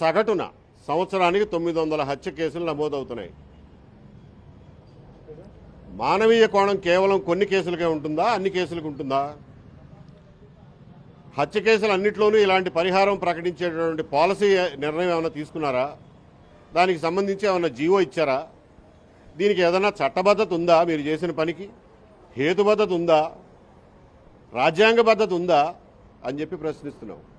సగటున సంవత్సరానికి తొమ్మిది వందల హత్య కేసులు నమోదవుతున్నాయి. మానవీయ కోణం కేవలం కొన్ని కేసులకే ఉంటుందా? అన్ని కేసులకు ఉంటుందా? హత్య కేసులు అన్నిట్లోనూ ఇలాంటి పరిహారం ప్రకటించేటటువంటి పాలసీ నిర్ణయం ఏమైనా తీసుకున్నారా? దానికి సంబంధించి ఏమైనా జీవో ఇచ్చారా? దీనికి ఏదైనా చట్టబద్ధత ఉందా మీరు చేసిన పనికి? హేతుబద్ధత ఉందా? రాజ్యాంగ పద్ధతి ఉందా? అని చెప్పి ప్రశ్నిస్తున్నాం.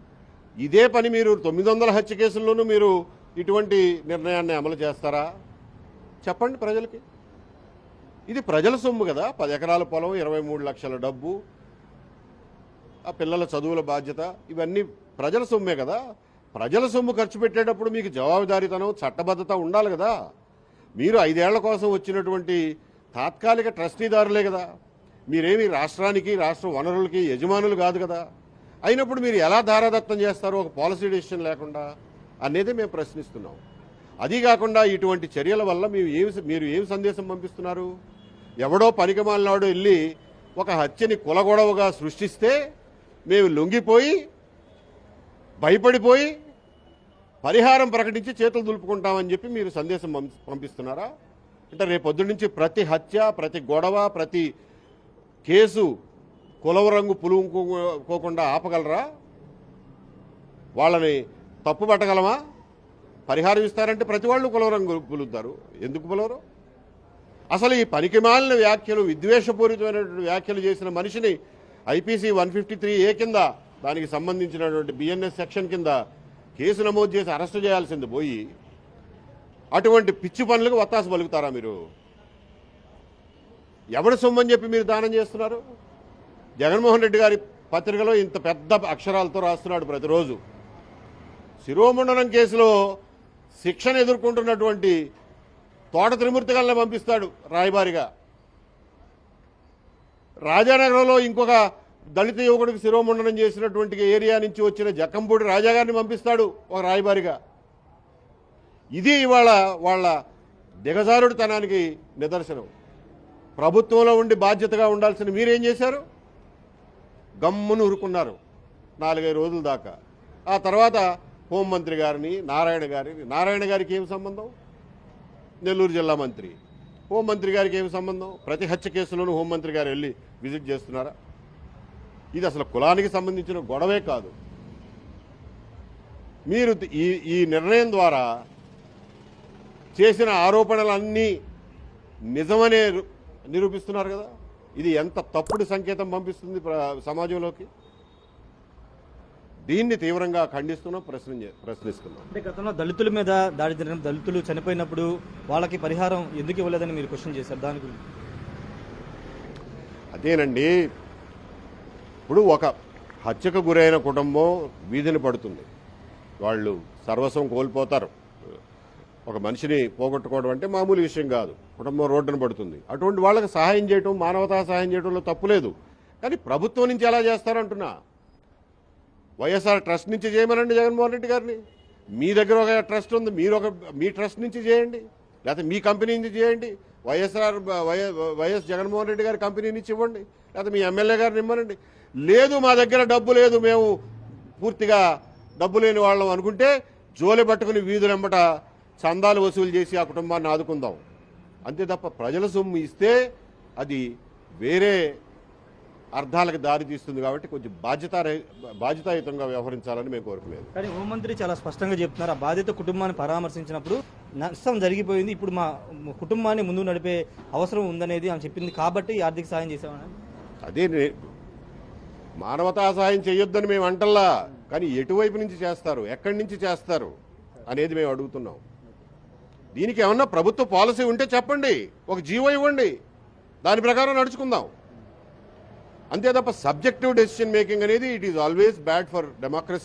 ఇదే పని మీరు తొమ్మిది వందల హత్య కేసుల్లోనూ మీరు ఇటువంటి నిర్ణయాన్ని అమలు చేస్తారా? చెప్పండి ప్రజలకి. ఇది ప్రజల సొమ్ము కదా. పది ఎకరాల పొలం ఇరవై మూడు లక్షల డబ్బు ఆ పిల్లల చదువుల బాధ్యత ఇవన్నీ ప్రజల సొమ్మే కదా. ప్రజల సొమ్ము ఖర్చు పెట్టేటప్పుడు మీకు జవాబుదారీతనం చట్టబద్ధత ఉండాలి కదా. మీరు ఐదేళ్ళ కోసం వచ్చినటువంటి తాత్కాలిక ట్రస్టీదారులే కదా. మీరేమి రాష్ట్రానికి రాష్ట్ర వనరులకి యజమానులు కాదు కదా. అయినప్పుడు మీరు ఎలా ధారాదత్తం చేస్తారు ఒక పాలసీ డెసిషన్ లేకుండా అనేది మేము ప్రశ్నిస్తున్నాం. అది కాకుండా ఇటువంటి చర్యల వల్ల మీరు ఏమి మీరు ఏమి సందేశం పంపిస్తున్నారు? ఎవడో పనికిమాలినాడు వెళ్ళి ఒక హత్యని కులగొడవగా సృష్టిస్తే మేము లొంగిపోయి భయపడిపోయి పరిహారం ప్రకటించి చేతులు దులుపుకుంటామని చెప్పి మీరు సందేశం పంపి- పంపిస్తున్నారా? అంటే రేపొద్దు నుంచి ప్రతి హత్య ప్రతి గొడవ ప్రతి కేసు కులవ రంగు పులుకోకుండా ఆపగలరా? వాళ్ళని తప్పు పట్టగలమా? పరిహారం ఇస్తారంటే ప్రతి వాళ్ళు కులవ రంగు పులుతారు. ఎందుకు పులవరు? అసలు ఈ పనికిమాలిన వ్యాఖ్యలు విద్వేషపూరితమైనటువంటి వ్యాఖ్యలు చేసిన మనిషిని IPC one fifty three A కింద దానికి సంబంధించినటువంటి బిఎన్ఎస్ సెక్షన్ కింద కేసు నమోదు చేసి అరెస్టు చేయాల్సింది పోయి అటువంటి పిచ్చి పనులకు వత్తాసు పలుకుతారా మీరు? ఎవడు సొమ్మని చెప్పి మీరు దానం చేస్తున్నారు? జగన్మోహన్ రెడ్డి గారి పత్రికలో ఇంత పెద్ద అక్షరాలతో రాస్తున్నాడు ప్రతిరోజు. శిరోమండనం కేసులో శిక్షణ ఎదుర్కొంటున్నటువంటి తోట త్రిమూర్తి గల్ని పంపిస్తాడు రాయబారిగా. రాజానగరంలో ఇంకొక దళిత యువకుడికి శిరోమండనం చేసినటువంటి ఏరియా నుంచి వచ్చిన జక్కంపూడి రాజా గారిని పంపిస్తాడు ఒక రాయబారిగా. ఇది ఇవాళ వాళ్ళ దిగజారుడితనానికి నిదర్శనం. ప్రభుత్వంలో ఉండి బాధ్యతగా ఉండాల్సిన మీరేం చేశారు? గమ్మును ఉరుకున్నారు నాలుగైదు రోజుల దాకా. ఆ తర్వాత హోంమంత్రి గారిని నారాయణ గారిని నారాయణ గారికి ఏం సంబంధం? నెల్లూరు జిల్లా మంత్రి. హోంమంత్రి గారికి ఏమి సంబంధం? ప్రతి హత్య కేసులోనూ హోంమంత్రి గారు వెళ్ళి విజిట్ చేస్తున్నారా? ఇది అసలు కులానికి సంబంధించిన గొడవే కాదు. మీరు ఈ ఈ నిర్ణయం ద్వారా చేసిన ఆరోపణలన్నీ నిజమనే నిరూపిస్తున్నారు కదా? ఇది ఎంత తప్పుడు సంకేతం పంపిస్తుంది సమాజంలోకి? దీన్ని తీవ్రంగా ఖండిస్తున్నాం ప్రశ్న ప్రశ్నిస్తున్నాం. అంటే గతంలో దళితుల మీద దాడి జరిగిన దళితులు చనిపోయినప్పుడు వాళ్ళకి పరిహారం ఎందుకు ఇవ్వలేదని మీరు క్వశ్చన్ చేశారు? దాని గురించి. అదేనండి. ఇప్పుడు ఒక హత్యకు గురైన కుటుంబం వీధిని పడుతుంది. వాళ్ళు సర్వస్వం కోల్పోతారు. ఒక మనిషిని పోగొట్టుకోవడం అంటే మామూలు విషయం కాదు. కుటుంబం రోడ్డున పడుతుంది. అటువంటి వాళ్ళకి సహాయం చేయటం మానవతా సహాయం చేయడంలో తప్పులేదు కానీ ప్రభుత్వం నుంచి ఎలా చేస్తారంటున్నా? వైఎస్ఆర్ ట్రస్ట్ నుంచి చేయమనండి జగన్మోహన్ రెడ్డి గారిని. మీ దగ్గర ఒక ట్రస్ట్ ఉంది మీరు ఒక మీ ట్రస్ట్ నుంచి చేయండి. లేకపోతే మీ కంపెనీ నుంచి చేయండి. వైఎస్ఆర్ వైఎస్ జగన్మోహన్ రెడ్డి గారి కంపెనీ నుంచి ఇవ్వండి. లేకపోతే మీ ఎమ్మెల్యే గారిని ఇవ్వనండి లేదు మా దగ్గర డబ్బు లేదు మేము పూర్తిగా డబ్బు లేని వాళ్ళం అనుకుంటే జోలి పట్టుకుని వీధులెంబట చందాలు వసూలు చేసి ఆ కుటుంబాన్ని ఆదుకుందాం. అంతే తప్ప ప్రజల సొమ్ము ఇస్తే అది వేరే అర్థాలకు దారి తీస్తుంది కాబట్టి కొంచెం బాధ్యత బాధ్యతాయుతంగా వ్యవహరించాలని మేము కోరుకునేది కానీ హోంమంత్రి చాలా స్పష్టంగా చెప్తున్నారు. ఆ బాధిత కుటుంబాన్ని పరామర్శించినప్పుడు నష్టం జరిగిపోయింది. ఇప్పుడు మా కుటుంబాన్ని ముందు నడిపే అవసరం ఉందనేది ఆమె చెప్పింది కాబట్టి ఆర్థిక సాయం చేసామని అదే మానవతా సహాయం చేయొద్దని మేము అంటల్లా కానీ ఎటువైపు నుంచి చేస్తారు ఎక్కడి నుంచి చేస్తారు అనేది మేము అడుగుతున్నాం. దీనికి ఏమన్నా ప్రభుత్వ పాలసీ ఉంటే చెప్పండి. ఒక జీవో ఇవ్వండి. దాని ప్రకారం నడుచుకుందాం. అంతే తప్ప సబ్జెక్టివ్ డెసిషన్ మేకింగ్ అనేది it is always bad for democracy.